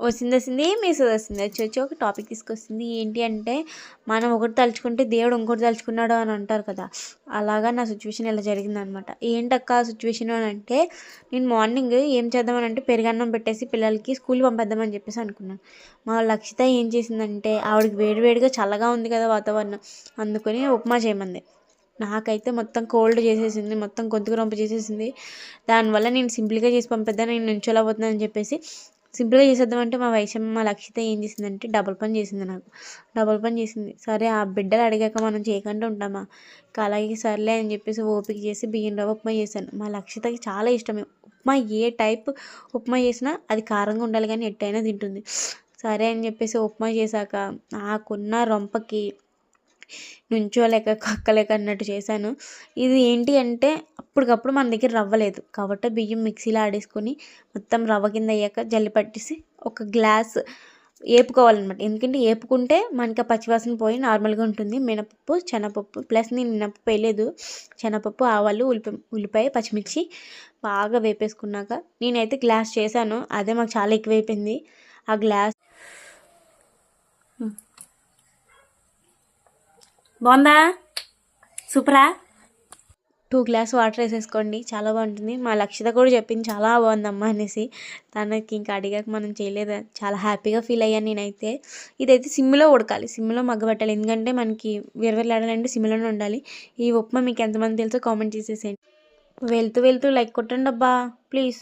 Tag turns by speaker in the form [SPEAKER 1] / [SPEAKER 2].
[SPEAKER 1] వచ్చింది వచ్చింది మీసేజ్ వస్తుంది వచ్చి వచ్చి ఒక టాపిక్ తీసుకొస్తుంది. ఏంటి అంటే మనం ఒకటి తలుచుకుంటే దేవుడు ఇంకోటి తలుచుకున్నాడు అని అంటారు కదా. అలాగా నా సిచ్యువేషన్ ఇలా జరిగిందనమాట. ఏంటక్క సిచ్యువేషన్ అని అంటే నేను మార్నింగ్ ఏం చేద్దామని అంటే పెరుగన్నం పెట్టేసి పిల్లలకి స్కూల్ పంపేద్దామని చెప్పేసి అనుకున్నాను. మా లక్షిత ఏం చేసిందంటే ఆవిడకి వేడివేడిగా చల్లగా ఉంది కదా వాతావరణం. అందుకని ఉప్మా చేయమంది. నాకైతే మొత్తం కోల్డ్ చేసేసింది మొత్తం గొంతుకు రొంప చేసేసింది. దానివల్ల నేను సింపుల్గా చేసి పంపిద్దాను నేను నుంచోలేకపోతున్నాను అని చెప్పేసి సింపుల్గా చేసేద్దామంటే మా వైషమ్మ మా లక్షిత ఏం చేసిందంటే డబుల్ పని చేసింది నాకు. డబుల్ పని చేసింది. సరే ఆ బిడ్డలు అడిగాక మనం చేయకుండా ఉంటామా? అలాగే సర్లే అని చెప్పేసి ఓపిక చేసి బియ్యం రవ్వ ఉప్మా చేశాను. మా లక్షితకి చాలా ఇష్టమే. ఉప్మా ఏ టైప్ ఉప్మా చేసినా అది కారంగా ఉండాలి కానీ ఎట్టయినా తింటుంది. సరే అని చెప్పేసి ఉప్మా చేశాక నాకున్న రొంపకి నుంచోలేక కక్కలేక అన్నట్టు చేశాను. ఇది ఏంటి అంటే అప్పటికప్పుడు మన దగ్గర రవ్వ లేదు కాబట్టి బియ్యం మిక్సీలో ఆడేసుకొని మొత్తం రవ్వ కింద అయ్యాక జల్లి పట్టేసి ఒక గ్లాస్ వేపుకోవాలన్నమాట ఎందుకంటే వేపుకుంటే మనకి ఆ పచ్చివాసన పోయి నార్మల్గా ఉంటుంది. మినపప్పు శనపప్పు ప్లస్ నేను మినపప్పు వేయలేదు. శనపప్పు ఆవాలు ఉల్లిపాయ ఉల్లిపాయ పచ్చిమిర్చి బాగా వేపేసుకున్నాక నేనైతే గ్లాస్ చేశాను. అదే మాకు చాలా ఎక్కువైపోయింది. ఆ గ్లాస్ బాగుందా? సూపరా? టూ గ్లాస్ వాటర్ వేసేసుకోండి. చాలా బాగుంటుంది. మా లక్షిత కూడా చెప్పింది చాలా బాగుందమ్మా అనేసి. తనకి ఇంకా అడిగాక మనం చేయలేదు. చాలా హ్యాపీగా ఫీల్ అయ్యాను నేనైతే. ఇదైతే సిమ్లో ఉడకాలి. సిమ్లో మగ్గబెట్టాలి ఎందుకంటే మనకి విరవలాడాలంటే సిమ్లోనే ఉండాలి. ఈ ఉప్మా మీకు ఎంతమంది తెలుసో కామెంట్ చేసేసేయండి. వెళ్తూ వెళ్తూ లైక్ కొట్టండి అబ్బా ప్లీజ్.